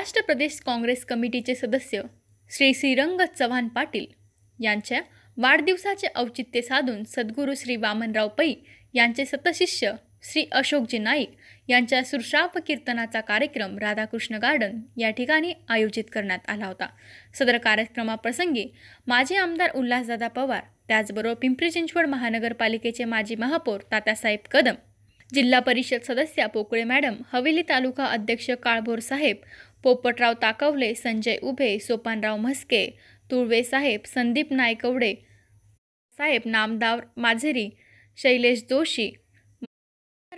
महाराष्ट्र प्रदेश काँग्रेस कमिटीचे सदस्य श्री श्रीरंग चव्हाण पाटील यांच्या वाढदिवसाचे औचित्य साधून सद्गुरू श्री वामनराव पै यांचे सतशिष्य श्री अशोकजी नाईक यांच्या सुश्राप कीर्तनाचा कार्यक्रम राधाकृष्ण गार्डन या ठिकाणी आयोजित करण्यात आला होता. सदर कार्यक्रमाप्रसंगी माजी आमदार उल्हासदादा पवार त्याचबरोबर पिंपरी चिंचवड महानगरपालिकेचे माजी महापौर तात्यासाहेब कदम जिल्हा परिषद सदस्या पोकळे मॅडम हवेली तालुका अध्यक्ष काळभोर साहेब पोपटराव ताकवले संजय उभे सोपानराव म्हस्के तुळवे साहेब संदीप नायकवडे साहेब नामदार माझेरी शैलेश जोशी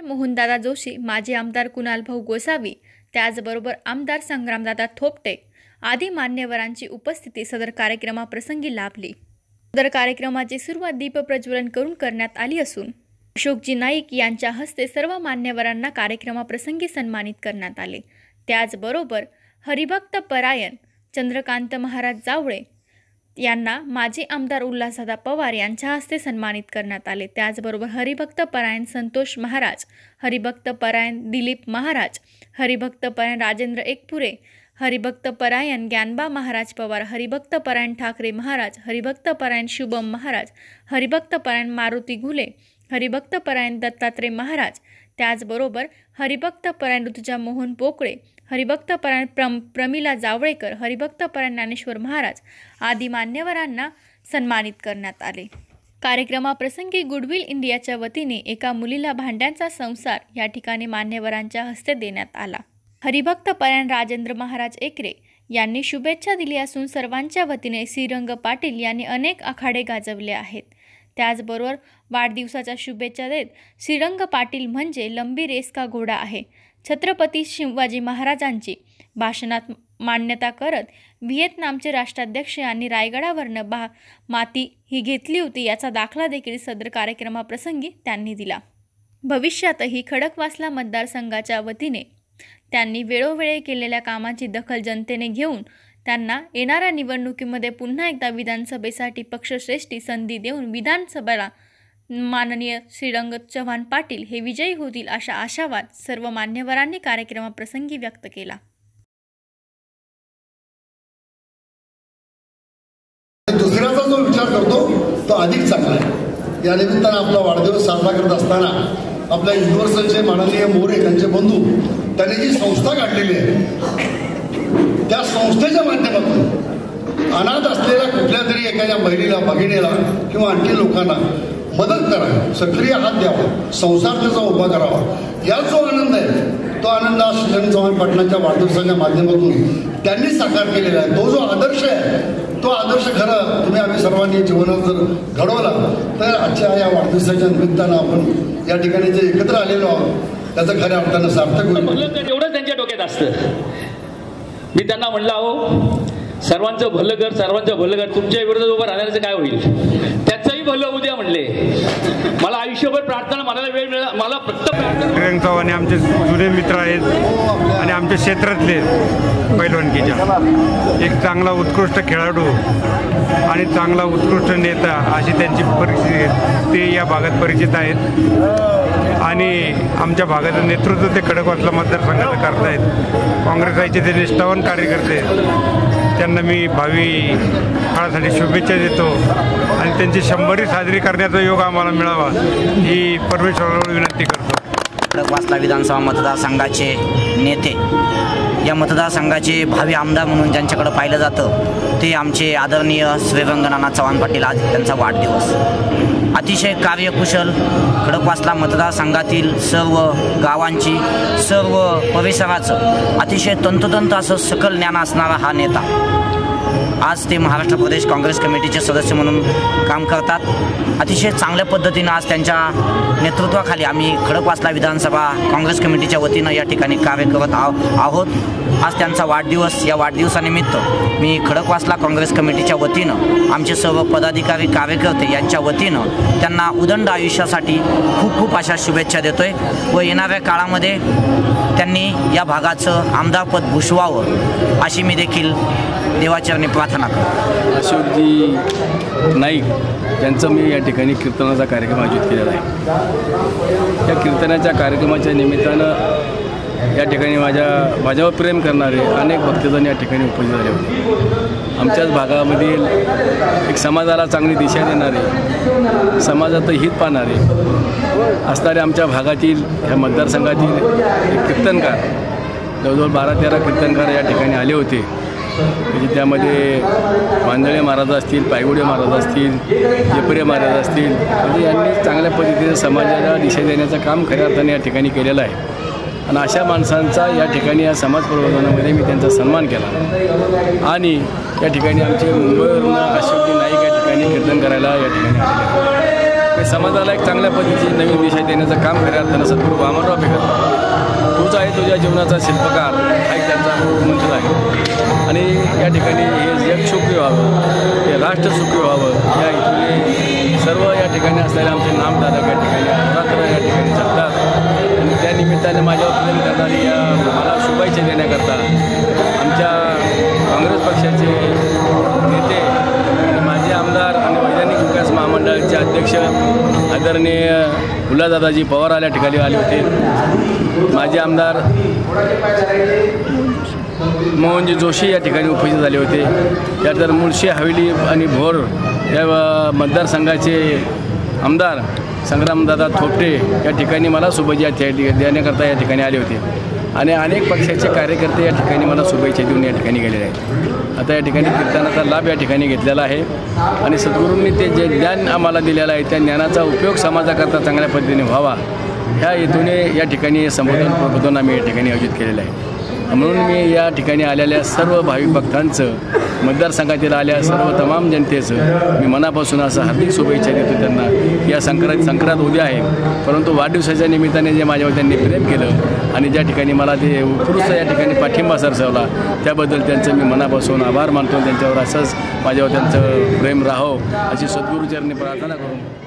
मोहनदादा जोशी माजी आमदार कुणाल भाऊ गोसावी त्याचबरोबर आमदार संग्रामदादा थोपटे आदी मान्यवरांची उपस्थिती सदर कार्यक्रमाप्रसंगी लाभली. सदर कार्यक्रमाची सुरुवात दीपप्रज्वलन करून करण्यात आली असून अशोकजी नाईक यांच्या हस्ते सर्व मान्यवरांना कार्यक्रमाप्रसंगी सन्मानित करण्यात आले. त्याचबरोबर हरिभक्त परायण चंद्रकांत महाराज जावळे यांना माजी आमदार उल्हासदादा पवार यांच्या हस्ते सन्मानित करण्यात आले. त्याचबरोबर हरिभक्त परायण संतोष महाराज हरिभक्त परायण दिलीप महाराज हरिभक्त परायण राजेंद्र एकपुरे हरिभक्त परायण ज्ञानबा महाराज पवार हरिभक्त परायण ठाकरे महाराज हरिभक्त परायण शुभम महाराज हरिभक्त परायण मारुती घुले हरिभक्त परायण दत्तात्रय महाराज त्याचबरोबर हरिभक्त परायण ऋतुजा मोहन पोकळे हरिभक्त परायण प्रम प्रमिला जावळेकर हरिभक्तपरायण ज्ञानेश्वर महाराज आदी मान्यवरांना सन्मानित करण्यात आले. कार्यक्रमाप्रसंगी गुडविल इंडियाच्या वतीने एका मुलीला भांड्यांचा संसार या ठिकाणी मान्यवरांच्या हस्ते देण्यात आला. हरिभक्त परायण राजेंद्र महाराज एकरे यांनी शुभेच्छा दिली असून सर्वांच्या वतीने श्रीरंग पाटील यांनी अनेक आखाडे गाजवले आहेत. त्याचबरोबर वाढदिवसाच्या शुभेच्छा देत श्रीरंग पाटील म्हणजे लंबी रेस का घोडा आहे छत्रपती शिवाजी महाराजांची भाषणात मान्यता करत व्हिएतनामचे राष्ट्राध्यक्ष यांनी रायगडावरनं बा माती ही घेतली होती याचा दाखला देखील सदर कार्यक्रमाप्रसंगी त्यांनी दिला. भविष्यातही खडकवासला मतदारसंघाच्या वतीने त्यांनी वेळोवेळी केलेल्या कामाची दखल जनतेने घेऊन त्यांना येणाऱ्या निवडणुकीमध्ये पुन्हा एकदा विधानसभेसाठी पक्षश्रेष्ठी संधी देऊन विधानसभेला माननीय श्रीरंग चव्हाण पाटील हे विजयी होतील अशा आशावाद सर्व मान्यवरांनी कार्यक्रमाप्रसंगी व्यक्त केला. दुसऱ्याचा जो विचार करतो तो अधिक चांगला आहे. या निमित्तानं आपला वाढदिवस साजरा करत असताना आपल्या युनिव्हर्सलचे माननीय मोरे त्यांचे बंधू त्यांनी जी संस्था काढलेली आहे त्या संस्थेच्या माध्यमातून अनाथ असलेल्या कुठल्या तरी एखाद्या महिलेला भगिनीला किंवा आणखी लोकांना मदत करा सक्रिय हात द्यावा. संसार त्याचा उभा करावा. या जो आनंद आहे तो आनंद आज श्रीरंग चव्हाण पाटणाच्या वाढदिवसाच्या माध्यमातून त्यांनी साकार केलेला आहे. तो जो आदर्श आहे तो आदर्श खरं तुम्ही आम्ही सर्वांनी जीवनात जर घडवला तर आजच्या या वाढदिवसाच्या निमित्तानं आपण या ठिकाणी जे एकत्र आलेलो आहोत त्याचं खऱ्या अर्थानं सार्थक होईल. एवढं त्यांच्या डोक्यात असतं. मी त्यांना म्हणलं अहो सर्वांचं भलं कर सर्वांचं भलं कर. तुमच्या विरोधात उभं राहण्याचं काय होईल? मी भलं उद्या म्हणले. मला आयुष्यभर प्रार्थना मला वेळ मिळाला मला फक्त प्रार्थना. प्रियंक चव्हाण आमचे जुने मित्र आहेत आणि आमच्या क्षेत्रातले आहेत पैलवानकीच्या. एक चांगला उत्कृष्ट खेळाडू आणि चांगला उत्कृष्ट नेता अशी त्यांची परिस्थिती ते या भागात परिचित आहेत. आणि आमच्या भागाचं नेतृत्व ते खडकवासला मतदारसंघाचं करतायत. काँग्रेसाचे ते निष्ठावान कार्यकर्ते आहेत. त्यांना मी भावी काळासाठी शुभेच्छा देतो आणि त्यांची शंभरी साजरी करण्याचा योग आम्हाला मिळावा ही परमेश्वरावर विनंती करतो. खडकवासला विधानसभा मतदारसंघाचे नेते या मतदारसंघाचे भावी आमदार म्हणून ज्यांच्याकडे पाहिलं जातं ते आमचे आदरणीय श्रीरंग चव्हाण पाटील आज त्यांचा वाढदिवस. अतिशय कार्यकुशल खडकवासला मतदारसंघातील सर्व गावांची सर्व परिसराचं अतिशय तंतोतंत असं सकल ज्ञान असणारा हा नेता. आज ते महाराष्ट्र प्रदेश काँग्रेस कमिटीचे सदस्य म्हणून काम करतात. अतिशय चांगल्या पद्धतीनं आज त्यांच्या नेतृत्वाखाली आम्ही खडकवासला विधानसभा काँग्रेस कमिटीच्या वतीनं या ठिकाणी कार्य करत आहो आहोत. आज त्यांचा वाढदिवस या वाढदिवसानिमित्त मी खडकवासला काँग्रेस कमिटीच्या वतीनं आमचे सर्व पदाधिकारी कार्यकर्ते यांच्या वतीनं त्यांना उदंड आयुष्यासाठी खूप खूप अशा शुभेच्छा देतोय व येणाऱ्या काळामध्ये त्यांनी या भागाचं आमदारपद भूषवावं अशी मी देखील देवाचरणी प्रार्थना करतो. अशोकजी नाईक यांचं मी या ठिकाणी कीर्तनाचा कार्यक्रम आयोजित केलेला आहे. त्या कीर्तनाच्या कार्यक्रमाच्या निमित्तानं या ठिकाणी माझ्या माझ्यावर प्रेम करणारे अनेक भक्तजण या ठिकाणी उपस्थित झाले होते. आमच्याच भागामधील एक समाजाला चांगली दिशा देणारे समाजाचं हित पाहणारे असणारे आमच्या भागातील ह्या मतदारसंघातील कीर्तनकार जवळजवळ बारा तेरा कीर्तनकार या ठिकाणी आले होते. म्हणजे त्यामध्ये मांदळे महाराज असतील पायगुडे महाराज असतील जेपरे महाराज असतील म्हणजे यांनी चांगल्या पद्धतीने समाजाला दिशा देण्याचं काम खऱ्या अर्थाने या ठिकाणी केलेलं आहे. आणि अशा माणसांचा या ठिकाणी या समाज प्रबोधनामध्ये मी त्यांचा सन्मान केला. आणि या ठिकाणी आमचे मुंबईवरून अशोकजी नाईक या ठिकाणी कीर्तन करायला या ठिकाणी समाजाला एक चांगल्या पद्धतीची नवीन दिशा देण्याचं काम खऱ्या अर्थानं सद्गुरू वामनराव फेकत तूच आहे तुझ्या जीवनाचा शिल्पकार हा एक त्यांचा मंत्र आहे. या ठिकाणी हे जग सुखी व्हावं हे राष्ट्र सुखी व्हावं या इथले सर्व या ठिकाणी असलेले आमचे नामधारक या ठिकाणी रात्र या ठिकाणी जगतात. आणि त्या निमित्ताने माझ्यावर प्रेम करणारी या मला शुभेच्छा देण्याकरता आमच्या काँग्रेस पक्षाचे नेते माझे माजी आमदार आणि वैधानिक विकास महामंडळाचे अध्यक्ष आदरणीय गुलादादाजी पवार आल्या ठिकाणी आले होते. माजी आमदार मोहनजी जोशी या ठिकाणी उपस्थित झाले होते. त्यानंतर मुळशी हवेली आणि भोर या मतदारसंघाचे आमदार संग्रामदादा थोपटे या ठिकाणी मला शुभेच्छा देण्याकरता या ठिकाणी आले होते. आणि अनेक पक्षाचे कार्यकर्ते या ठिकाणी मला शुभेच्छा देऊन या ठिकाणी गेलेले आहेत. आता या ठिकाणी कीर्तनाचा लाभ या ठिकाणी घेतलेला आहे. आणि सद्गुरूंनी ते जे ज्ञान आम्हाला दिलेलं आहे त्या ज्ञानाचा उपयोग समाजाकरता चांगल्या पद्धतीने व्हावा. ह्या हेतूने या ठिकाणी संबोधन प्रबोधन आम्ही या ठिकाणी आयोजित केलेलं आहे. म्हणून मी या ठिकाणी आलेल्या सर्व भाविक भक्तांचं मतदारसंघातील आल्या सर्व तमाम जनतेचं मी मनापासून असं हार्दिक शुभेच्छा देतो त्यांना. या संक्रांत संक्रांत उद्या आहे परंतु वाढदिवसाच्या निमित्ताने जे माझ्यावर त्यांनी प्रेम केलं आणि ज्या ठिकाणी मला ते उत्कृष्ट या ठिकाणी पाठिंबा सरसवला त्याबद्दल त्यांचं मी मनापासून आभार मानतो त्यांच्यावर असंच माझ्यावर त्यांचं प्रेम राहो अशी सद्गुरुचरणी प्रार्थना करून